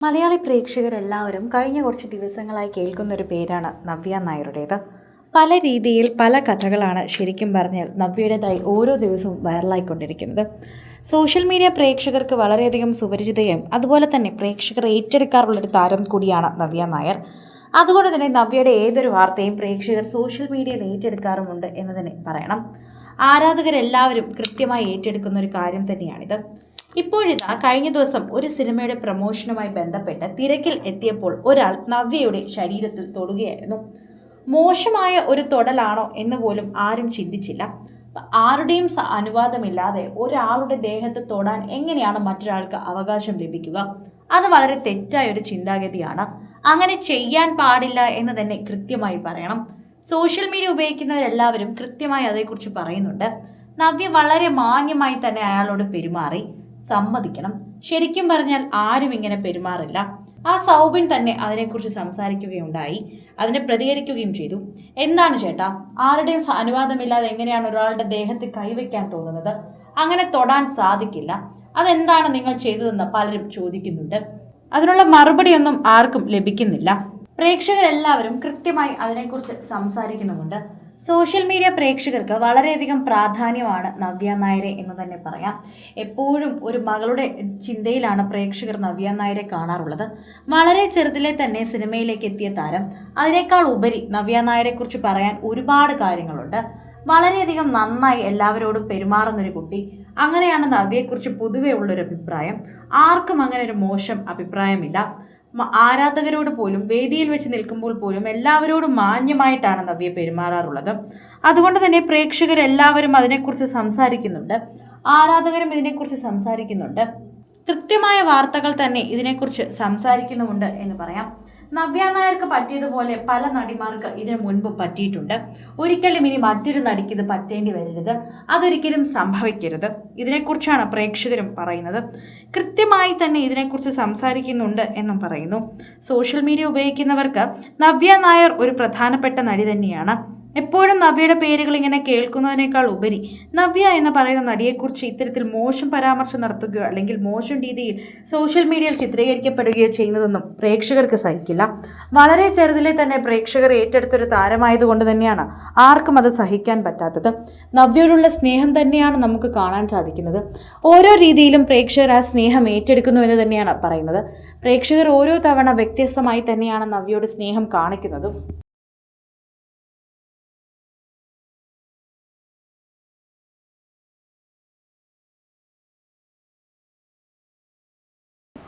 മലയാളി പ്രേക്ഷകരെല്ലാവരും കഴിഞ്ഞ കുറച്ച് ദിവസങ്ങളായി കേൾക്കുന്ന ഒരു പേരാണ് നവ്യ നായരുടേത്. പല രീതിയിൽ പല കഥകളാണ് ശരിക്കും പറഞ്ഞാൽ നവ്യയുടേതായി ഓരോ ദിവസവും വൈറലായിക്കൊണ്ടിരിക്കുന്നത്. സോഷ്യൽ മീഡിയ പ്രേക്ഷകർക്ക് വളരെയധികം സുപരിചിതയും അതുപോലെ തന്നെ പ്രേക്ഷകർ ഏറ്റെടുക്കാറുള്ളൊരു താരം കൂടിയാണ് നവ്യ നായർ. അതുകൊണ്ട് തന്നെ നവ്യയുടെ ഏതൊരു വാർത്തയും പ്രേക്ഷകർ സോഷ്യൽ മീഡിയയിൽ ഏറ്റെടുക്കാറുമുണ്ട് എന്ന് തന്നെ പറയണം. ആരാധകരെല്ലാവരും കൃത്യമായി ഏറ്റെടുക്കുന്ന ഒരു കാര്യം തന്നെയാണിത്. ഇപ്പോഴിതാ കഴിഞ്ഞ ദിവസം ഒരു സിനിമയുടെ പ്രമോഷനുമായി ബന്ധപ്പെട്ട് തിരക്കിൽ എത്തിയപ്പോൾ ഒരാൾ നവ്യയുടെ ശരീരത്തിൽ തൊടുകയായിരുന്നു. മോശമായ ഒരു തൊടലാണോ എന്ന് പോലും ആരും ചിന്തിച്ചില്ല. ആരുടെയും അനുവാദമില്ലാതെ ഒരാളുടെ ദേഹത്ത് തൊടാൻ എങ്ങനെയാണ് മറ്റൊരാൾക്ക് അവകാശം ലഭിക്കുക? അത് വളരെ തെറ്റായ ഒരു ചിന്താഗതിയാണ്. അങ്ങനെ ചെയ്യാൻ പാടില്ല എന്ന് തന്നെ കൃത്യമായി പറയണം. സോഷ്യൽ മീഡിയ ഉപയോഗിക്കുന്നവരെല്ലാവരും കൃത്യമായി അതേക്കുറിച്ച് പറയുന്നുണ്ട്. നവ്യ വളരെ മാന്യമായി തന്നെ അയാളോട് പെരുമാറി. സമ്മതിക്കണം. ശരിക്കും പറഞ്ഞാൽ ആരും ഇങ്ങനെ പെരുമാറില്ല. ആ സൗബിൻ തന്നെ അതിനെക്കുറിച്ച് സംസാരിക്കുകയുണ്ടായി. അതിനെ പ്രതികരിക്കുകയും ചെയ്തു. എന്താണ് ചേട്ടാ? ആരുടെയും അനുവാദമില്ലാതെ എങ്ങനെയാണ് ഒരാളുടെ ദേഹത്ത് കൈവയ്ക്കാൻ തോന്നുന്നത്? അങ്ങനെ തൊടാൻ സാധിക്കില്ല. അതെന്താണ് നിങ്ങൾ ചെയ്തതെന്ന് പലരും ചോദിക്കുന്നുണ്ട്. അതിനുള്ള മറുപടിയൊന്നും ആർക്കും ലഭിക്കുന്നില്ല. പ്രേക്ഷകരെല്ലാവരും കൃത്യമായി അതിനെക്കുറിച്ച് സംസാരിക്കുന്നുമുണ്ട്. സോഷ്യൽ മീഡിയ പ്രേക്ഷകർക്ക് വളരെയധികം പ്രാധാന്യമാണ് നവ്യ നായരെ എന്ന് തന്നെ പറയാം. എപ്പോഴും ഒരു മകളുടെ ചിന്തയിലാണ് പ്രേക്ഷകർ നവ്യ നായരെ കാണാറുള്ളത്. വളരെ ചെറുതിലെ തന്നെ സിനിമയിലേക്ക് എത്തിയ താരം. അതിനേക്കാൾ ഉപരി നവ്യ നായരെക്കുറിച്ച് പറയാൻ ഒരുപാട് കാര്യങ്ങളുണ്ട്. വളരെയധികം നന്നായി എല്ലാവരോടും പെരുമാറുന്നൊരു കുട്ടി. അങ്ങനെയാണ് നവ്യയെക്കുറിച്ച് പൊതുവേ ഉള്ളൊരു അഭിപ്രായം. ആർക്കും അങ്ങനെ ഒരു മോശം അഭിപ്രായമില്ല. ആരാധകരോട് പോലും വേദിയിൽ വെച്ച് നിൽക്കുമ്പോൾ പോലും എല്ലാവരോടും മാന്യമായിട്ടാണ് നവ്യ പെരുമാറാറുള്ളത്. അതുകൊണ്ട് തന്നെ പ്രേക്ഷകരെല്ലാവരും അതിനെക്കുറിച്ച് സംസാരിക്കുന്നുണ്ട്. ആരാധകരും ഇതിനെക്കുറിച്ച് സംസാരിക്കുന്നുണ്ട്. കൃത്യമായ വാർത്തകൾ തന്നെ ഇതിനെക്കുറിച്ച് സംസാരിക്കുന്നുമുണ്ട് എന്ന് പറയാം. നവ്യ നായർക്ക് പറ്റിയതുപോലെ പല നടിമാർക്ക് ഇതിനു മുൻപ് പറ്റിയിട്ടുണ്ട്. ഒരിക്കലും ഇനി മറ്റൊരു നടിക്ക് ഇത് പറ്റേണ്ടി വരരുത്. അതൊരിക്കലും സംഭവിക്കരുത്. ഇതിനെക്കുറിച്ചാണ് പ്രേക്ഷകരും പറയുന്നത്. കൃത്യമായി തന്നെ ഇതിനെക്കുറിച്ച് സംസാരിക്കുന്നുണ്ട് എന്നും പറയുന്നു. സോഷ്യൽ മീഡിയ ഉപയോഗിക്കുന്നവർക്ക് നവ്യ നായർ ഒരു പ്രധാനപ്പെട്ട നടി തന്നെയാണ്. എപ്പോഴും നവ്യയുടെ പേരുകൾ ഇങ്ങനെ കേൾക്കുന്നതിനേക്കാൾ ഉപരി നവ്യ എന്ന് പറയുന്ന നടിയെക്കുറിച്ച് ഇത്തരത്തിൽ മോശം പരാമർശം നടത്തുകയോ അല്ലെങ്കിൽ മോശം രീതിയിൽ സോഷ്യൽ മീഡിയയിൽ ചിത്രീകരിക്കപ്പെടുകയോ ചെയ്യുന്നതൊന്നും പ്രേക്ഷകർക്ക് സഹിക്കില്ല. വളരെ ചെറുതിലെ തന്നെ പ്രേക്ഷകർ ഏറ്റെടുത്തൊരു താരമായതുകൊണ്ട് തന്നെയാണ് ആർക്കും അത് സഹിക്കാൻ പറ്റാത്തത്. നവ്യയോടുള്ള സ്നേഹം തന്നെയാണ് നമുക്ക് കാണാൻ സാധിക്കുന്നത്. ഓരോ രീതിയിലും പ്രേക്ഷകർ ആ സ്നേഹം ഏറ്റെടുക്കുന്നു എന്ന് തന്നെയാണ് പറയുന്നത്. പ്രേക്ഷകർ ഓരോ തവണ വ്യത്യസ്തമായി തന്നെയാണ് നവ്യയോട് സ്നേഹം കാണിക്കുന്നതും.